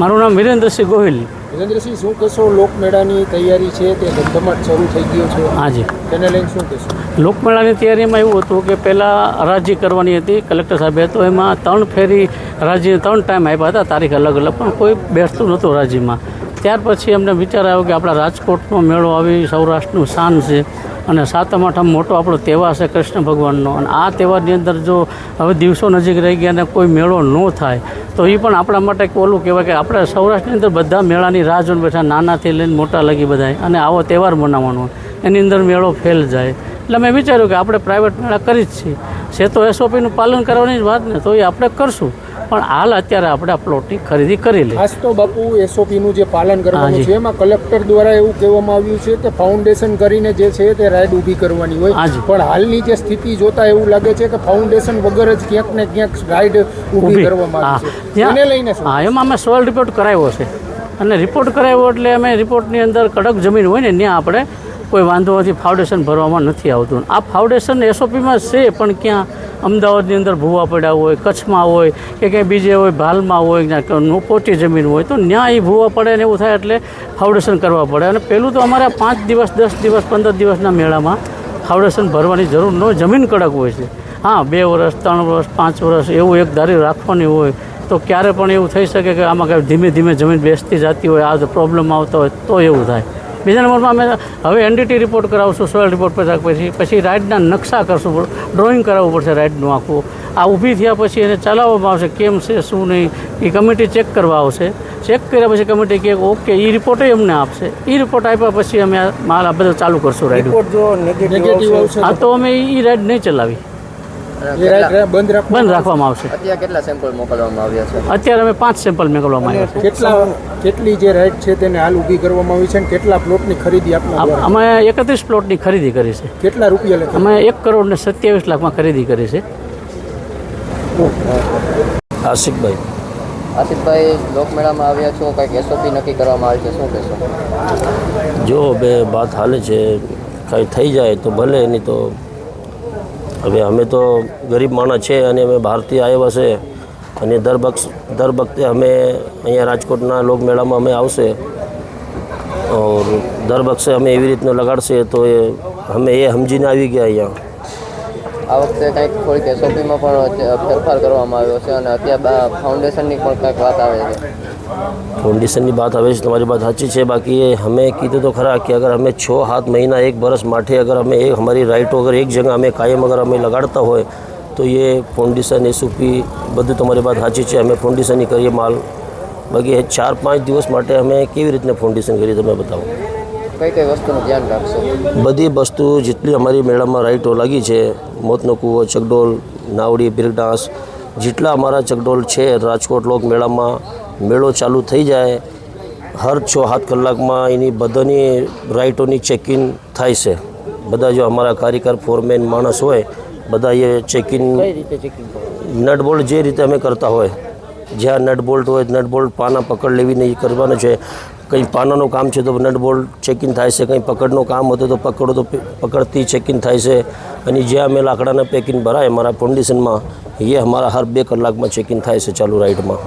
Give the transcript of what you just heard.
મારું નામ વિરેન્દ્રસિંહ ગોહિલ. વિરેન્દ્રસિંહ શું કહેશો? લોકમેળાની તૈયારી છે તે ધમધમાટ શરૂ થઈ ગયો છે. હાજી તેને લઈને શું કહેશો? લોકમેળાની તૈયારીમાં એવું હતું કે પહેલાં હરાજી કરવાની હતી કલેક્ટર સાહેબે તો એમાં ત્રણ ફેરી હરાજી ત્રણ ટાઈમ આપ્યા હતા તારીખ અલગ અલગ પણ કોઈ બેસતું નહોતું હરાજીમાં ત્યાર પછી અમને વિચાર આવ્યો કે આપણા રાજકોટનો મેળો આવી સૌરાષ્ટ્રનું શાન છે અને સાતમ આઠમ મોટો આપણો તહેવાર છે કૃષ્ણ ભગવાનનો. અને આ તહેવારની અંદર જો હવે દિવસો નજીક રહી ગયા અને કોઈ મેળો ન થાય, તો એ પણ આપણા માટે ઓલું કહેવાય કે આપણે સૌરાષ્ટ્રની અંદર બધા મેળાની રાહ જોઈને બેઠા, નાનાથી લઈને મોટા લગી બધા અને આવો તહેવાર મનાવવાનો એની અંદર મેળો ફેલ જાય. એટલે મેં વિચાર્યું કે આપણે પ્રાઇવેટ મેળા કરી જ છીએ. છે તો એસઓપીનું પાલન કરવાની જ વાત ને તો એ આપણે કરશું. પણ હાલ અત્યારે આપણે આ પ્લોટની ખરીદી કરી લઈએ. ખાસ તો બાપુ એસઓપીનું જે પાલન કરવાનું છે એમાં કલેક્ટર દ્વારા એવું કહેવામાં આવ્યું છે કે ફાઉન્ડેશન કરીને જે છે તે રાઈડ ઊભી કરવાની હોય. પણ હાલની જે સ્થિતિ જોતા એવું લાગે છે કે ફાઉન્ડેશન વગર જ ક્યાંક ને ક્યાંક રાઈડ ઊભી. કરવામાં આવી છે. તેને લઈને હા એમાં અમે સોઇલ રિપોર્ટ કરાવ્યો છે. અને રિપોર્ટ કરાવ્યો એટલે અમે રિપોર્ટની અંદર કડક જમીન હોય ને ત્યાં આપણે કોઈ વાંધો નથી ફાઉન્ડેશન ભરવામાં નથી આવતું. આ ફાઉન્ડેશન એસઓપીમાં છે, પણ ક્યાં અમદાવાદની અંદર ભૂવા પડ્યા હોય, કચ્છમાં હોય કે ક્યાંય બીજે હોય, ભાલમાં હોય, ક્યાં પોટી જમીન હોય, તો ત્યાં એ ભૂવા પડે ને એવું થાય એટલે ફાઉન્ડેશન કરવા પડે. અને પહેલું તો અમારે પાંચ દિવસ, દસ દિવસ, પંદર દિવસના મેળામાં ફાઉન્ડેશન ભરવાની જરૂર ન જમીન કડક હોય છે. હા, બે વર્ષ, ત્રણ વર્ષ, પાંચ વર્ષ એવું એક ધારી રાખવાની હોય, તો ક્યારે પણ એવું થઈ શકે કે આમાં કાંઈ ધીમે ધીમે જમીન બેસતી જતી હોય, આ પ્રોબ્લેમ આવતો હોય, તો એવું થાય. બીજા નંબરમાં અમે હવે એનડીટી રિપોર્ટ કરાવશું સોઇલ રિપોર્ટ પછી પછી પછી રાઇડના નકશા કરશું ડ્રોઈંગ કરાવવું પડશે રાઇડનું આખું. આ ઊભી થયા પછી એને ચલાવવામાં આવશે કેમ છે શું નહીં એ કમિટી ચેક કરવા આવશે. ચેક કર્યા પછી કમિટી કે ઓકે એ રિપોર્ટ અમને આપશે. એ રિપોર્ટ આપ્યા પછી અમે માલ આ બધું ચાલુ કરશું રાઇડ રિપોર્ટ જો નેગેટિવ નેગેટિવ આવશે આ તો. અમે એ રાઇડ નહીં ચલાવી. બંધ રાખવામાં આવશે. અત્યારે કેટલા સેમ્પલ મોકલવામાં આવ્યા છે? અત્યારે અમે પાંચ સેમ્પલ મોકલવામાં આવ્યા છે. કેટલા કેટલી જે રાઇટ છે તેને હાલ ઊભી કરવામાં આવી છે અને કેટલા પ્લોટની ખરીદી આપવામાં અમે એકત્રીસ પ્લોટની ખરીદી કરી છે. કેટલા રૂપિયા અમે એક કરોડ ને સત્યાવીસ લાખમાં ખરીદી કરી છે. આશિકભાઈ. આસિફભાઈ લોકમેળામાં આવ્યા છો કંઈક એસઓપી નક્કી કરવામાં આવી છે શું કહેશો? જો બે વાત હાલે છે કાંઈ થઈ જાય તો ભલે નહીં તો હવે અમે તો ગરીબ માણસ છે અને અમે બહારથી આવ્યા છે અને દર વખત દર વખતે અમે અહીંયા રાજકોટના લોકમેળામાં અમે આવશે. ઓર દર વખતે અમે એવી રીતનું લગાડશે તો એ, અમે એ સમજીને આવી ગયા અહીંયા. આ વખતે કંઈક થોડીક એસઓપીમાં પણ ફેરફાર કરવામાં આવ્યો છે અને અત્યારે ફાઉન્ડેશનની પણ કંઈક વાત આવે છે. ફાઉન્ડેશનની વાત આવે છે, તમારી વાત સાચી છે. બાકી અમે કીધું તો ખરા કે અગર અમે છ, સાત મહિના, એક વરસ માટે અગર અમે એક અમારી રાઇટો અગર એક જગ્યા અમે કાયમ અગર અમે લગાડતા હોય, તો એ ફાઉન્ડેશન એસઓપી બધું તમારી વાત સાચી છે. અમે ફાઉન્ડેશનની કરીએ માલ. બાકી ચાર પાંચ દિવસ માટે અમે કેવી રીતના ફાઉન્ડેશન કરીએ તમે બતાવો. કઈ કઈ વસ્તુનું ધ્યાન રાખશો? બધી વસ્તુ જેટલી અમારી મેળામાં રાઇટો લાગી છે મોતનો કૂવો ચકડોલ નાવડી બિરડાસ જેટલા અમારા ચકડોલ છે રાજકોટ લોક મેળામાં મેળો ચાલુ થઈ જાય હર છ સાત કલાકમાં એની બધાની રાઇટોની ચેકિંગ થાય છે. બધા જો અમારા કારીગર ફોરમેન માણસ હોય બધા એ ચેકિંગ નટ બોલ્ટ જે રીતે અમે કરતા હોય જ્યાં નટ બોલ્ટ હોય નટ બોલ્ટ પાના પકડ લેવીને એ કરવાનું છે. કંઈ પાનાનું કામ છે તો નટ બોલ્ટ ચેકિંગ થાય છે. કંઈ પકડનું કામ હતું તો પકડો તો પકડતી ચેકિંગ થાય છે. અને જ્યાં અમે લાકડાના પેકિંગ ભરાય અમારા ફાઉન્ડેશનમાં એ અમારા હર બે કલાકમાં ચેકિંગ થાય છે ચાલુ રાઇડમાં